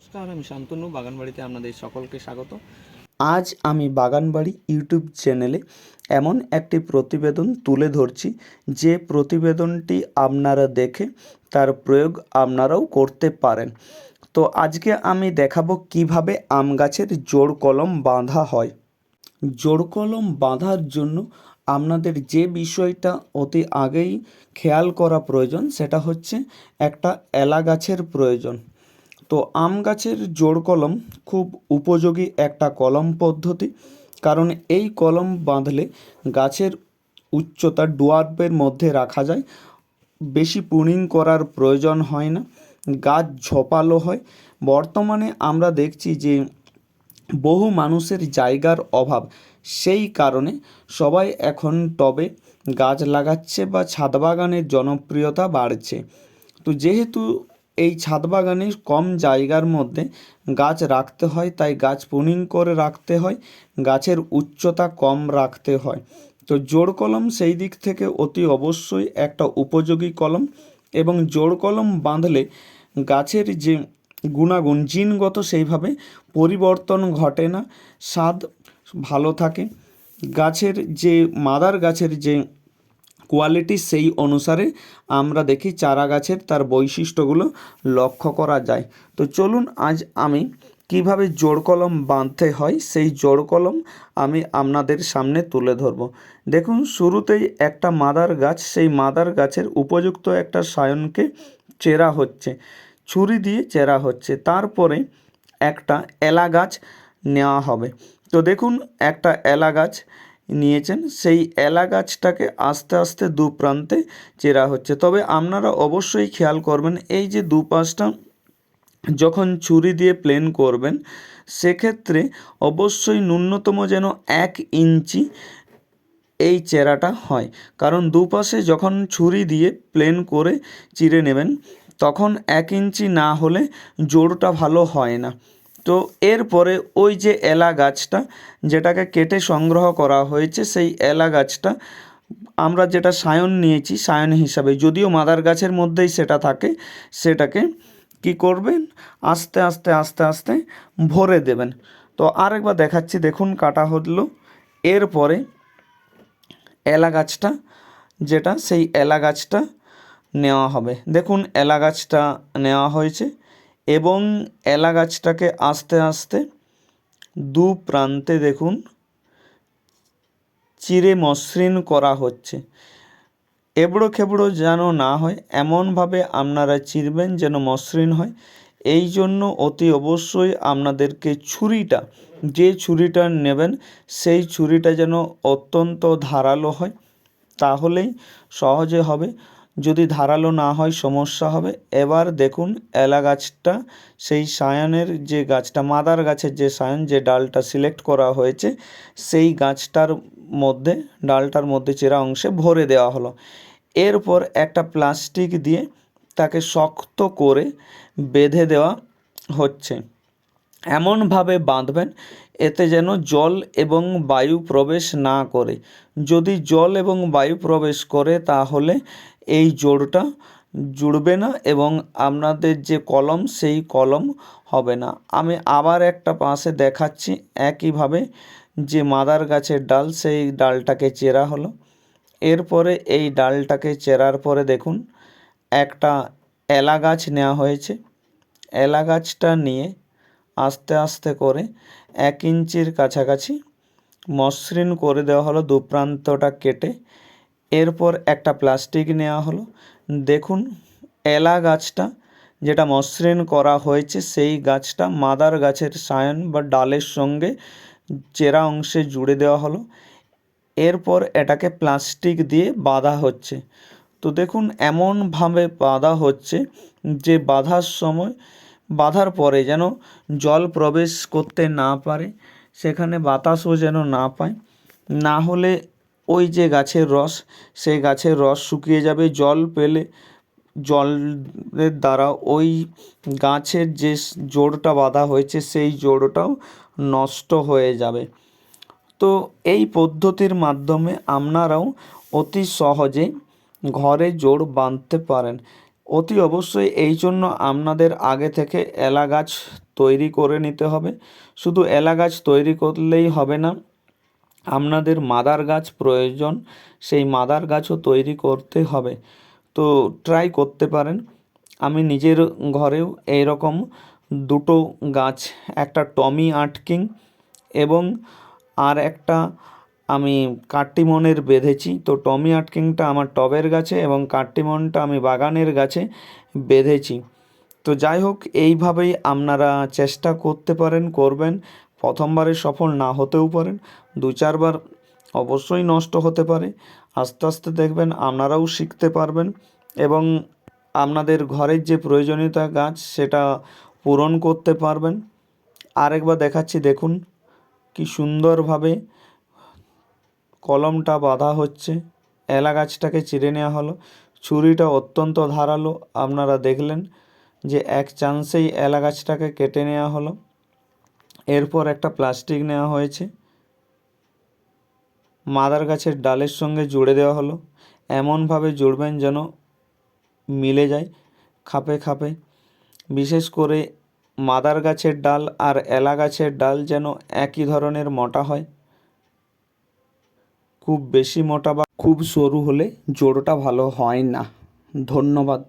নমস্কার, আমি শান্তনু, বাগানবাড়িতে আপনাদের সকলকে স্বাগত। আজ আমি বাগানবাড়ি ইউটিউব চ্যানেলে এমন একটি প্রতিবেদন তুলে ধরছি, যে প্রতিবেদনটি আপনারা দেখে তার প্রয়োগ আপনারাও করতে পারেন। তো আজকে আমি দেখাবো কীভাবে আম গাছের জোড় কলম বাঁধা হয়। জোড় কলম বাঁধার জন্য আপনাদের যে বিষয়টা অতি আগেই খেয়াল করা প্রয়োজন, সেটা হচ্ছে একটা এলা গাছের প্রয়োজন। তো আম গাছের জোড় কলম খুব উপযোগী একটা কলম পদ্ধতি। কারণ এই কলম বাঁধলে গাছের উচ্চতা ডুয়ার্পের মধ্যে রাখা যায়, বেশি পুনিং করার প্রয়োজন হয় না, গাছ ঝোপালো হয়। বর্তমানে আমরা দেখছি যে বহু মানুষের জায়গার অভাব, সেই কারণে সবাই এখন টবে গাছ লাগাচ্ছে বা ছাদ বাগানের জনপ্রিয়তা বাড়ছে। তো যেহেতু এই ছাদ বাগানে কম জায়গার মধ্যে গাছ রাখতে হয়, তাই গাছ পুনিং করে রাখতে হয়, গাছের উচ্চতা কম রাখতে হয়। তো জোড় কলম সেই দিক থেকে অতি অবশ্যই একটা উপযোগী কলম এবং জোড় কলম বাঁধলে গাছের যে গুণাগুণ, জিনগত সেইভাবে পরিবর্তন ঘটে না, স্বাদ ভালো থাকে। গাছের যে, মাদার গাছের যে কোয়ালিটি সেই অনুসারে আমরা দেখি চারা গাছের তার বৈশিষ্ট্যগুলো লক্ষ্য করা যায়। তো চলুন আজ আমি কীভাবে জোড় কলম বাঁধতে হয় সেই জোড় কলম আমি আপনাদের সামনে তুলে ধরব। দেখুন, শুরুতেই একটা মাদার গাছ, সেই মাদার গাছের উপযুক্ত একটা সায়নকে চেরা হচ্ছে, ছুরি দিয়ে চেরা হচ্ছে, তারপরে একটা এলা গাছ নেওয়া হবে। তো দেখুন, একটা এলা গাছ নিয়েছেন, সেই এলা গাছটাকে আস্তে আস্তে দু প্রান্তে চেরা হচ্ছে। তবে আপনারা অবশ্যই খেয়াল করবেন, এই যে দু পাশটা যখন ছুরি দিয়ে প্লেন করবেন, সেক্ষেত্রে অবশ্যই ন্যূনতম যেন এক ইঞ্চি এই চেরাটা হয়। কারণ দুপাশে যখন ছুরি দিয়ে প্লেন করে চিরে নেবেন, তখন এক ইঞ্চি না হলে জোরটা ভালো হয় না। তো এরপরে ওই যে এলা গাছটা যেটাকে কেটে সংগ্রহ করা হয়েছে, সেই এলা গাছটা আমরা যেটা সায়ন নিয়েছি, সায়ন হিসাবে, যদিও মাদার গাছের মধ্যেই সেটা থাকে, সেটাকে কি করবেন? আস্তে আস্তে আস্তে আস্তে ভরে দেবেন। তো আরেকবার দেখাচ্ছি, দেখুন কাটা হলো। এরপরে এলা গাছটা, যেটা সেই এলা গাছটা নেওয়া হবে। দেখুন এলা গাছটা নেওয়া হয়েছে। এবং এলা গাছটাকে আস্তে আস্তে দু প্রান্তে দেখুন চিরে মসৃণ করা হচ্ছে। এবড়ো খেবড়ো যেন না হয়, এমনভাবে আপনারা চিরবেন যেন মসৃণ হয়। এই জন্য অতি অবশ্যই আপনাদেরকে ছুরিটা, যে ছুরিটা নেবেন, সেই ছুরিটা যেন অত্যন্ত ধারালো হয়। তাহলেই সহজে হবে। যদি ধারালো না হয় সমস্যা হবে। এবার দেখুন, এলা গাছটা, সেই সায়ানের যে গাছটা, মাদার গাছের যে সায়ান, যে ডালটা সিলেক্ট করা হয়েছে, সেই গাছটার মধ্যে, ডালটার মধ্যে চেরা অংশে ভরে দেওয়া হলো। এরপর একটা প্লাস্টিক দিয়ে তাকে শক্ত করে বেঁধে দেওয়া হচ্ছে। এমনভাবে বাঁধবেন, এতে যেন জল এবং বায়ু প্রবেশ না করে। যদি জল এবং বায়ু প্রবেশ করে, তাহলে এই জোড়টা জুড়বে না এবং আপনাদের যে কলম, সেই কলম হবে না। আমি আবার একটা পাশে দেখাচ্ছি, একইভাবে যে মাদার গাছের ডাল, সেই ডালটাকে চেরা হলো। এরপরে এই ডালটাকে চেরার পরে দেখুন, একটা এলা গাছ নেওয়া হয়েছে। এলা গাছটা নিয়ে আস্তে আস্তে করে এক ইঞ্চির কাছাকাছি মসৃণ করে দেওয়া হলো। দু প্রান্তটা কেটে এরপর একটা প্লাস্টিক নেওয়া হলো। দেখুন, এলা গাছটা যেটা মসৃণ করা হয়েছে, সেই গাছটা মাদার গাছের সায়ন বা ডালের সঙ্গে চেরা অংশে জুড়ে দেওয়া হলো। এরপর এটাকে প্লাস্টিক দিয়ে বাঁধা হচ্ছে। তো দেখুন, এমনভাবে বাঁধা হচ্ছে যে বাঁধার সময়, বাঁধার পরে যেন জল প্রবেশ করতে না পারে, সেখানে বাতাসও যেন না পায়। না হলে ওই যে গাছের রস, সেই গাছের রস শুকিয়ে যাবে, জল পেলে, জলের দ্বারা ওই গাছের যে জোড়টা বাঁধা হয়েছে, সেই জোড়টাও নষ্ট হয়ে যাবে। তো এই পদ্ধতির মাধ্যমে আপনারাও অতি সহজে ঘরে জোড় বাঁধতে পারেন। অতি অবশ্যই এই জন্য আপনাদের আগে থেকে এলা গাছ তৈরি করে নিতে হবে। শুধু এলা গাছ তৈরি করলেই হবে না আপনাদের মাদার গাছ প্রয়োজন, সেই মাদার গাছও তৈরি করতে হবে। তো ট্রাই করতে পারেন। আমি নিজের ঘরেও এইরকম দুটো গাছ, একটা টমি আটকিং এবং আর একটা আমি কাটিমনের বেঁধেছি। তো টমি আটকিংটা আমার টবের গাছে এবং কাটিমনটা আমি বাগানের গাছে বেঁধেছি। তো যাই হোক, এইভাবেই আপনারা চেষ্টা করতে পারেন, করবেন। প্রথমবারে সফল না হতেও পারেন দু চারবার অবশ্যই নষ্ট হতে পারে। আস্তে আস্তে দেখবেন আপনারাও শিখতে পারবেন এবং আপনাদের ঘরের যে প্রয়োজনীয়তা গাছ সেটা পূরণ করতে পারবেন। আরেকবার দেখাচ্ছি, দেখুন কি সুন্দরভাবে কলমটা বাঁধা হচ্ছে। এলা গাছটাকে চিড়ে নেওয়া হলো। ছুরিটা অত্যন্ত ধারালো, আপনারা দেখলেন যে এক চান্সেই এলা গাছটাকে কেটে নেওয়া হলো। এরপর একটা প্লাস্টিক নেওয়া হয়েছে। মাদার গাছের ডালের সঙ্গে জুড়ে দেওয়া হলো। এমনভাবে জুড়বেন যেন মিলে যায় খাপে খাপে। বিশেষ করে মাদার গাছের ডাল আর এলা গাছের ডাল যেন একই ধরনের মোটা হয়। খুব বেশি মোটা বা খুব সরু হলে জোড়টা ভালো হয় না। ধন্যবাদ।